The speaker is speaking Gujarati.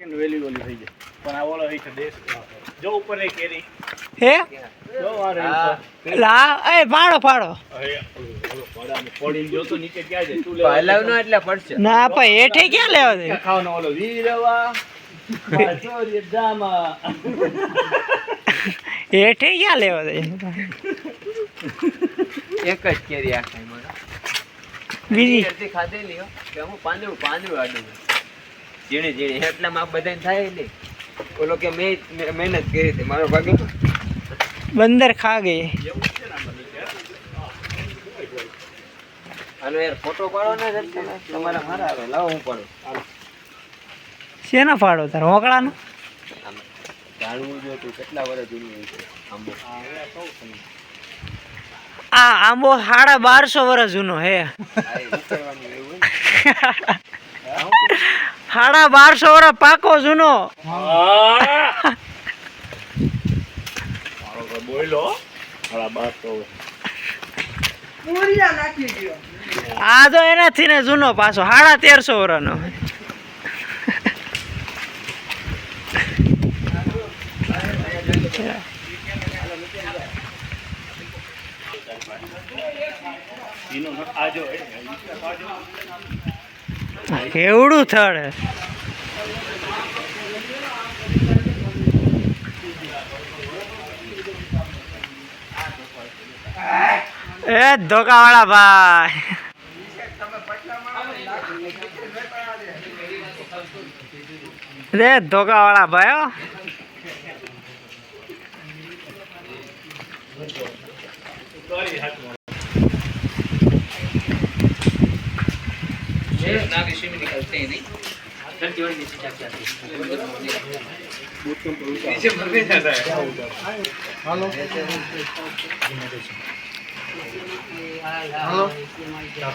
વેલી ઓલી થઈ જાય પણ આ ઓલો છે દેશ જો ઉપર એ કેરી. હે? જો આ રહી હા. ઉપર. લા એ પાડો પાડો હવે ઓલો પડાને પડીને જો તો નીચે ક્યાં જાય? તું લેવા હલાવ નો એટલે પડશે. ના પણ હેઠે ક્યાં લેવા દે ખાવાનો ઓલો વીરવા. ચોરી દામા હેઠે ક્યાં લેવા દે એક જ કેરી આખી મને બીજી. ખાધેલી હો. કે હું પાંદડું પાંદડું આડું ઝીણી ઝીણી. એટલામાં બધાને થાય નહીં ઓલો કે મેં મહેનત કરી હતી. મારો ભાગે બંદર ખા ગઈ. હાલો યાર ફોટો પાડો ને તમારે તમારા મારા આવે લાવો હું પાડું. શેના પાડો તાર? હોકળાનો? જાણવું જો તું કેટલા વર્ષ જૂનું છે આંબો. આ આંબો સાડા બારસો વર્ષ જૂનો હે આ એ ઉતરવાનું એવું હોય ને. સાડા બારસો વર્ષ પાકો જૂનો. તો એનાથી ને જૂનો પાછો સાડા તેરસો વર્ષનો આજો કેવડું થળ એ ધોકાવાળા ભાઈ. રે ધોકાવાળા ભાઈ Sorry. नाग ऋषि में निकलते ही नहीं नीचे भर में जाता है हेलो हेलो